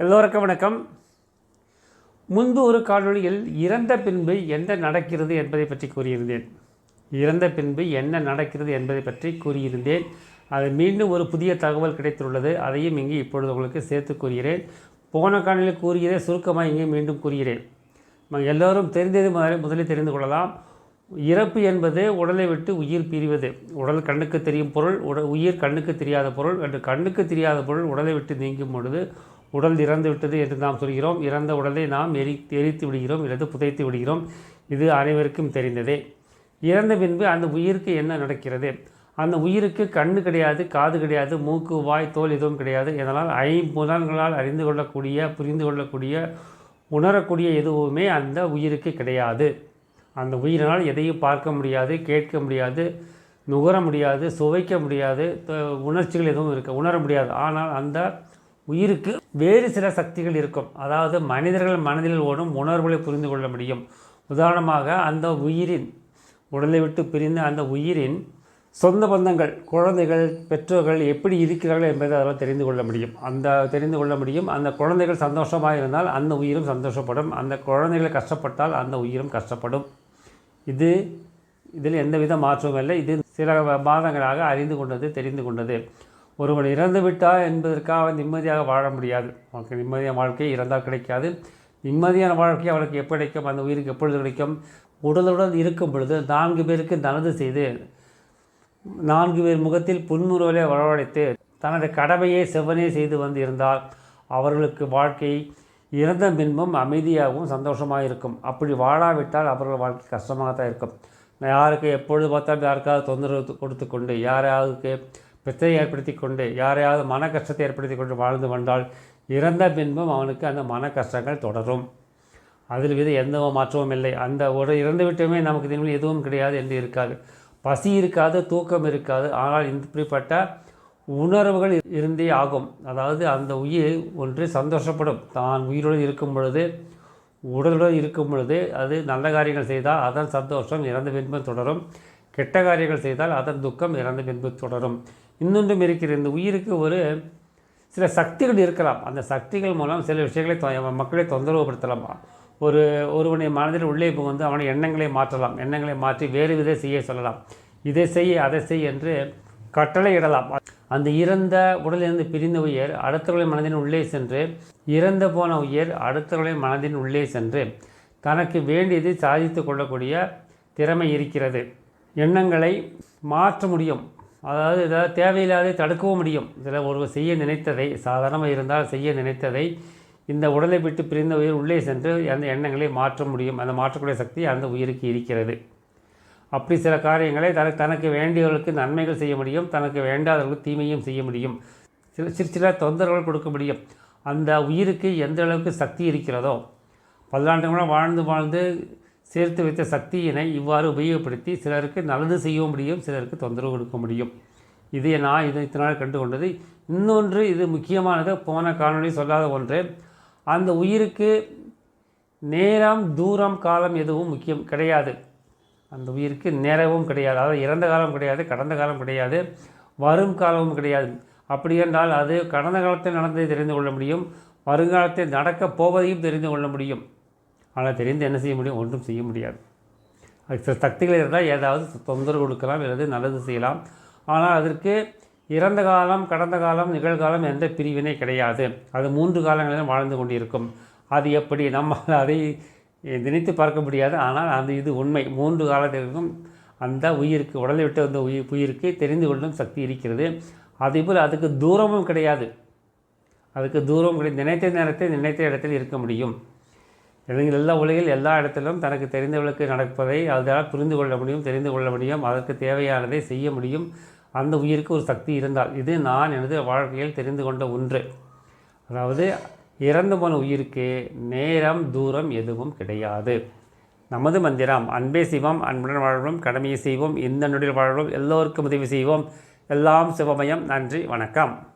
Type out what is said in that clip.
எல்லோருக்கும் வணக்கம். முன்பு ஒரு காணொளியில் இறந்த பின்பு என்ன நடக்கிறது என்பதை பற்றி கூறியிருந்தேன். இறந்த பின்பு என்ன நடக்கிறது என்பதை பற்றி கூறியிருந்தேன். அது மீண்டும் ஒரு புதிய தகவல் கிடைத்துள்ளது. அதையும் இங்கே இப்பொழுது உங்களுக்கு சேர்த்து கூறுகிறேன். போன காணொலியில் கூறுகிறேன் சுருக்கமாக இங்கே மீண்டும் கூறுகிறேன். எல்லோரும் தெரிந்தது முதலில் முதலில் தெரிந்து கொள்ளலாம். இறப்பு என்பது உடலை விட்டு உயிர் பிரிவது. உடல் கண்ணுக்கு தெரியும் பொருள் உட உயிர் கண்ணுக்கு தெரியாத பொருள். என்று கண்ணுக்கு தெரியாத பொருள் உடலை விட்டு நீங்கும் பொழுது உடல் இறந்து விட்டது என்று நாம் சொல்கிறோம். இறந்த உடலை நாம் எரி எரித்து விடுகிறோம் அல்லது புதைத்து விடுகிறோம். இது அனைவருக்கும் தெரிந்ததே. இறந்த பின்பு அந்த உயிருக்கு என்ன நடக்கிறது? அந்த உயிருக்கு கண்ணு கிடையாது காது கிடையாது மூக்கு வாய் தோல் எதுவும் கிடையாது. இதனால் ஐம்புலன்களால் அறிந்து கொள்ளக்கூடிய புரிந்து கொள்ளக்கூடிய உணரக்கூடிய எதுவுமே அந்த உயிருக்கு கிடையாது. அந்த உயிரினால் எதையும் பார்க்க முடியாது கேட்க முடியாது நுகர முடியாது சுவைக்க முடியாது உணர்ச்சிகள் எதுவும் இருக்க உணர முடியாது. ஆனால் அந்த உயிருக்கு வேறு சில சக்திகள் இருக்கும். அதாவது மனிதர்கள் மனதில் ஓடும் உணர்வுகளை புரிந்து கொள்ள முடியும். உதாரணமாக அந்த உயிரின் உடலை விட்டு பிரிந்த அந்த உயிரின் சொந்த பந்தங்கள் குழந்தைகள் பெற்றோர்கள் எப்படி இருக்கிறார்கள் என்பதை அதெல்லாம் தெரிந்து கொள்ள முடியும். அந்த தெரிந்து கொள்ள முடியும். அந்த குழந்தைகள் சந்தோஷமாக இருந்தால் அந்த உயிரும் சந்தோஷப்படும். அந்த குழந்தைகள் கஷ்டப்பட்டால் அந்த உயிரும் கஷ்டப்படும். இது இதில் எந்தவித மாற்றமும் இல்லை. இது சில மாதங்களாக அறிந்து கொண்டது தெரிந்து கொண்டது. ஒருவன் இறந்து விட்டா என்பதற்காக நிம்மதியாக வாழ முடியாது. அவனுக்கு நிம்மதியான வாழ்க்கை இறந்தால் கிடைக்காது. நிம்மதியான வாழ்க்கை அவனுக்கு எப்போ கிடைக்கும்? அந்த உயிருக்கு எப்பொழுது கிடைக்கும்? உடலுடன் இருக்கும் பொழுது நான்கு பேருக்கு நல்லது செய்து நான்கு பேர் முகத்தில் புன்முறுவலை வரவழைத்து தனது கடமையை செவ்வனே செய்து வந்து இருந்தால் அவர்களுக்கு வாழ்க்கை இறந்த பின்பும் அமைதியாகவும் சந்தோஷமாக இருக்கும். அப்படி வாழாவிட்டால் அவர்கள் வாழ்க்கை கஷ்டமாக தான் இருக்கும் யாருக்கு எப்பொழுது பார்த்தாலும் யாருக்காவது தொந்தரவு கொடுத்து கொண்டு யாராவதுக்கு பித்தை ஏற்படுத்தி கொண்டு யாரையாவது மன கஷ்டத்தை ஏற்படுத்தி கொண்டு வாழ்ந்து வந்தால் இறந்த பின்பும் அவனுக்கு அந்த மன கஷ்டங்கள் தொடரும். அதில் வித எந்த மாற்றமும் இல்லை. அந்த ஒரு இறந்து விட்டுமே நமக்கு இனிமேல் எதுவும் கிடையாது என்று இருக்காது. பசி இருக்காது தூக்கம் இருக்காது. ஆனால் இப்படிப்பட்ட உணர்வுகள் இருந்தே ஆகும். அதாவது அந்த உயிர் ஒன்று சந்தோஷப்படும். தான் உயிருடன் இருக்கும் பொழுது உடலுடன் இருக்கும் பொழுது அது நல்ல காரியங்கள் செய்தால் அதன் சந்தோஷம் இறந்த பின்பு தொடரும். கெட்ட காரியங்கள் செய்தால் அதன் துக்கம் இறந்த பின்பு தொடரும். இன்னொன்றும் இருக்கிற இந்த உயிருக்கு ஒரு சில சக்திகள் இருக்கலாம். அந்த சக்திகள் மூலம் சில விஷயங்களை தொ- மக்களை தொந்தரவுபடுத்தலாம்? ஒரு ஒருவனை மனதில் உள்ளே புகுந்து அவனை எண்ணங்களை மாற்றலாம். எண்ணங்களை மாற்றி வேறு விதை செய்ய சொல்லலாம். இதை செய் அதை செய் என்று கட்டளை இடலாம் அந்த இறந்த உடலிலிருந்து பிரிந்த உயிர் அடுத்தவர்களின் மனதின் உள்ளே சென்று இறந்து போன உயிர் அடுத்தவர்களின் மனதின் உள்ளே சென்று தனக்கு வேண்டியது சாதித்து கொள்ளக்கூடிய திறமை இருக்கிறது. எண்ணங்களை மாற்ற முடியும். அதாவது ஏதாவது தேவையில்லாத தடுக்கவும் முடியும். இதில் ஒருவர் செய்ய நினைத்ததை சாதாரணமாக இருந்தால் செய்ய நினைத்ததை இந்த உடலை விட்டு பிரிந்த உயிர் உள்ளே சென்று அந்த எண்ணங்களை மாற்ற முடியும். அந்த மாற்றக்கூடிய சக்தி அந்த உயிருக்கு இருக்கிறது. அப்படி சில காரியங்களை தனக்கு தனக்கு வேண்டியவர்களுக்கு நன்மைகள் செய்ய முடியும். தனக்கு வேண்டாதவர்களுக்கு தீமையும் செய்ய முடியும். சில சிறு சில தொந்தரவுகள் கொடுக்க முடியும். அந்த உயிருக்கு எந்த அளவுக்கு சக்தி இருக்கிறதோ பல்லாண்டுகளாக வாழ்ந்து வாழ்ந்து சேர்த்து வைத்த சக்தியினை இவ்வாறு உபயோகப்படுத்தி சிலருக்கு நல்லது செய்ய முடியும் சிலருக்கு தொந்தரவு கொடுக்க முடியும். இது நான் இது இத்தனை கண்டு கொண்டது இன்னொன்று இது முக்கியமானது போன காணொளி சொல்லாத ஒன்று அந்த உயிருக்கு நேரம் தூரம் காலம் எதுவும் முக்கியம் கிடையாது. அந்த உயிருக்கு நேரமும் கிடையாது. அதாவது இறந்த காலம் கிடையாது கடந்த காலம் கிடையாது வரும் காலமும் கிடையாது. அப்படி என்றால் அது கடந்த காலத்தில் நடந்ததை தெரிந்து கொள்ள முடியும் வருங்காலத்தில் நடக்கப் போவதையும் தெரிந்து கொள்ள முடியும். ஆனால் தெரிந்து என்ன செய்ய முடியும்? ஒன்றும் செய்ய முடியாது. அது சில சக்திகள் இருந்தால் ஏதாவது தொந்தரவு கொடுக்கலாம் அல்லது நல்லது செய்யலாம். ஆனால் அதற்கு இறந்த காலம் கடந்த காலம் நிகழ்காலம் எந்த பிரிவினை கிடையாது. அது மூன்று காலங்களிலும் வாழ்ந்து கொண்டிருக்கும். அது எப்படி? நம்மால் அதை நினைத்து பார்க்க முடியாது. ஆனால் அந்த இது உண்மை. மூன்று காலத்திற்கும் அந்த உயிருக்கு உடலை விட்டு வந்த உயிர் உயிருக்கு தெரிந்து கொள்ளும் சக்தி இருக்கிறது. அதேபோல் அதுக்கு தூரமும் கிடையாது. அதுக்கு தூரம் கிடையாது. நினைத்த நேரத்தில் நினைத்த இடத்தில் இருக்க முடியும். இளைஞர் எல்லா உலகில் எல்லா இடத்திலும் தனக்கு தெரிந்தவர்களுக்கு நடப்பதை அதனால் புரிந்து கொள்ள முடியும் தெரிந்து கொள்ள முடியும் அதற்கு தேவையானதை செய்ய முடியும். அந்த உயிருக்கு ஒரு சக்தி இருந்தால் இது நான் எனது வாழ்க்கையில் தெரிந்து கொண்ட ஒன்று. அதாவது இறந்து போன உயிருக்கு நேரம் தூரம் எதுவும் கிடையாது. நமது மந்திரம் அன்பே செய்வோம் அன்புடன் வாழ்வோம் கடமையை செய்வோம் இந்த நொடியில் வாழ்வோம் எல்லோருக்கும் உதவி செய்வோம். எல்லாம் சிவமயம். நன்றி வணக்கம்.